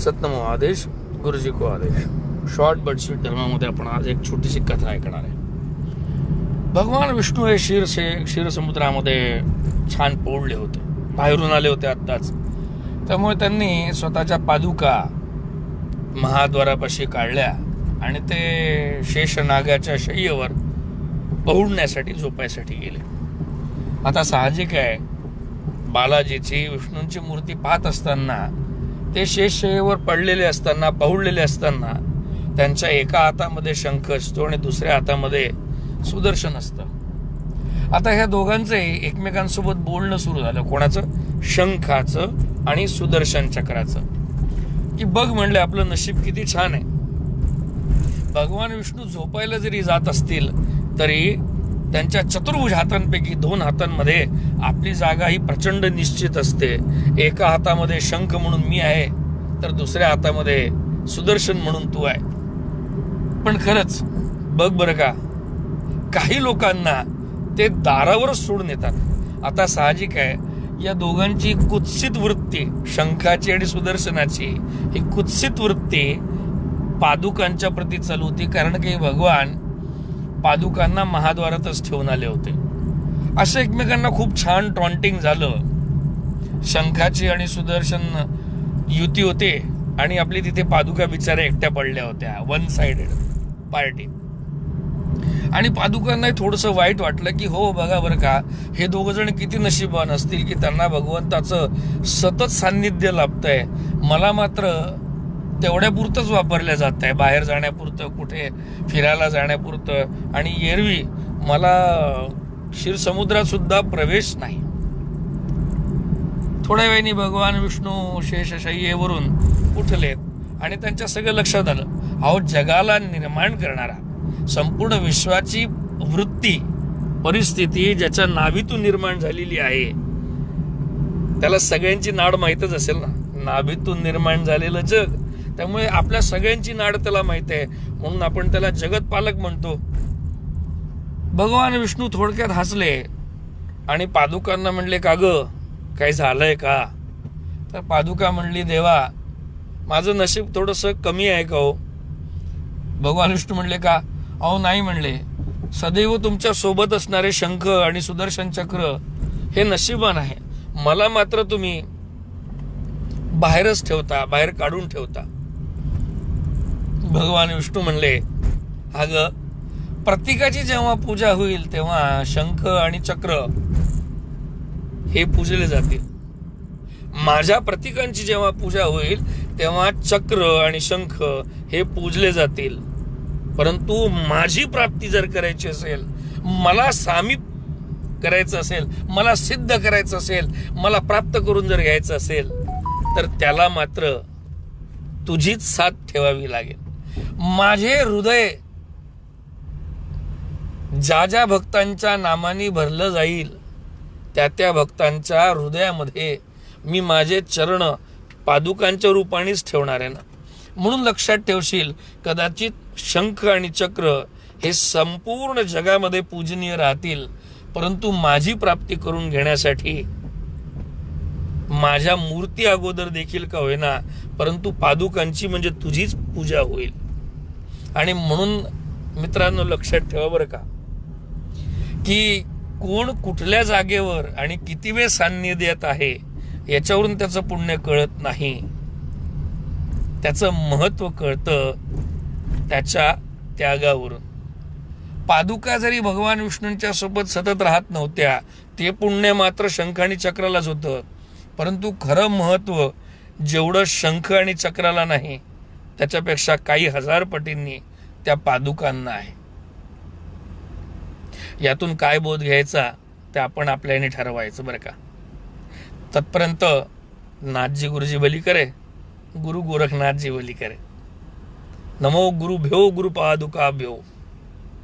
सतनमो आदेश गुरुजी को आदेश. शॉर्ट बट स्वीट धर्मामध्ये आपण आज एक छोटीशी कथा ऐकणार आहे. भगवान विष्णू हे क्षीर क्षीरसमुद्रामध्ये छान पोळले होते. बाहेरून आले होते आत्ताच. त्यामुळे त्यांनी स्वतःच्या पादुका महाद्वारापाशी काढल्या आणि ते शेषनागाच्या शय्येवर पहुडण्यासाठी झोपायसाठी गेले. आता साहजिक आहे बालाजीची विष्णूंची मूर्ती पाहत असताना ते शेषेवर पडलेले असताना पहुडलेले असताना त्यांच्या एका हातामध्ये शंख असतो आणि दुसऱ्या हातामध्ये सुदर्शन असतं. आता ह्या दोघांचंही एकमेकांसोबत बोलणं सुरू झालं. कोणाचं? शंखाचं आणि सुदर्शन चक्राचं. की बघ म्हणले आपलं नशीब किती छान आहे. भगवान विष्णू झोपायला जरी जात असतील तरी त्यांच्या चतुर्भुज हातांपैकी दोन हातांमध्ये आपली जागा ही प्रचंड निश्चित असते. एका हातामध्ये शंख म्हणून मी आहे तर दुसऱ्या हातामध्ये सुदर्शन म्हणून तू आहे. पण खरंच बघ बरं का काही लोकांना ते दारावरच सोडून येतात आता साहजिक आहे या दोघांची कुत्सित वृत्ती शंखाची आणि सुदर्शनाची ही कुत्सित वृत्ती पादुकांच्या प्रती चालू होती. कारण की भगवान पादुकांना महाद्वारातच ठेवून आले होते. असं एकमेकांना खूप छान टॉन्टिंग झालं. शंखाची आणि सुदर्शन युती होते आणि आपली तिथे पादुका बिचाऱ्या एकट्या पडल्या होत्या वन साइडेड पार्टी आणि पादुकांनाही थोडंसं वाईट वाटलं की हो बघा बरं का हे दोघ जण किती नशीबवान असतील की त्यांना भगवंताचं सतत सान्निध्य लाभतंय. मला मात्र तेवढ्यापुरतंच वापरल्या जात आहे. बाहेर जाण्यापुरतं कुठे फिरायला जाण्यापुरतं. आणि एरवी मला क्षीरसमुद्रात सुद्धा प्रवेश नाही. थोड्या वेळाने भगवान विष्णू शेषशय्येवरून उठलेत आणि त्यांच्या सगळं लक्षात आलं. अहो जगाला निर्माण करणारा संपूर्ण विश्वाची वृत्ती परिस्थिती ज्याच्या नाभीतून निर्माण झालेली आहे त्याला सगळ्यांची नाड माहीतच असेल ना? नाभीतून निर्माण झालेलं जग त्यामुळे आपल्या सगळ्यांची नाड त्याला माहीत आहे. म्हणून आपण त्याला जगत पालक म्हणतो. भगवान विष्णू थोडक्यात हसले. आणि पादुकांना म्हणले का ग? काही झालंय का? तर पादुका म्हणली देवा माझं नशीब थोडंसं कमी आहे का हो? भगवान विष्णू म्हणले का? अहो नाही म्हणले. सदैव तुमच्यासोबत असणारे शंख आणि सुदर्शन चक्र हे नशिबान आहे. मला मात्र तुम्ही बाहेरच ठेवता बाहेर काढून ठेवता. भगवान विष्णू म्हणले अग प्रत्येकाची जेव्हा पूजा होईल तेव्हा शंख आणि चक्र हे पूजले जातील. माझ्या प्रतीकांची जेव्हा पूजा होईल तेव्हा चक्र आणि शंख हे पूजले जातील. परंतु माझी प्राप्ती जर करायची असेल मला सामी करायचं असेल मला सिद्ध करायचं असेल मला प्राप्त करून जर घ्यायचं असेल तर त्याला मात्र तुझीच साथ ठेवावी लागेल. माझे हृदय ज्या ज्या भक्तांच्या नामाने भरलं जाईल त्या त्या भक्तांच्या हृदयामध्ये मी माझे चरण पादुकांच्या रूपानेच ठेवणार आहे ना. म्हणून लक्षात ठेवशील कदाचित शंख आणि चक्र हे संपूर्ण जगामध्ये पूजनीय राहतील परंतु माझी प्राप्ती करून घेण्यासाठी माझ्या मूर्ती अगोदर देखील का होईना परंतु पादुकांची म्हणजे तुझीच पूजा होईल. आणि म्हणून मित्रांनो लक्षात ठेवा बरं का की कोण कुठल्या जागेवर आणि किती वेळ सान्निध्यात आहे याच्यावरून त्याचं पुण्य कळत नाही. त्याचं महत्त्व कळतं त्याच्या त्यागावरून. पादुका जरी भगवान विष्णूंच्या सोबत सतत राहत नव्हत्या ते पुण्य मात्र शंख आणि चक्रालाच होतं. परंतु खरं महत्त्व जेवढं शंख आणि चक्राला नाही त्याच्यापेक्षा काही हजार पटींनी त्या पादुकांना आहे. यातून काय बोध घ्यायचा ते आपण आपल्याने ठरवायचं बरं का. तत्पर्यंत नाथजी गुरुजी बली करे गुरु गोरखनाथजी बली करे नमो गुरु भ्यो गुरु पादुका भ्यो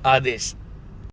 आदेश.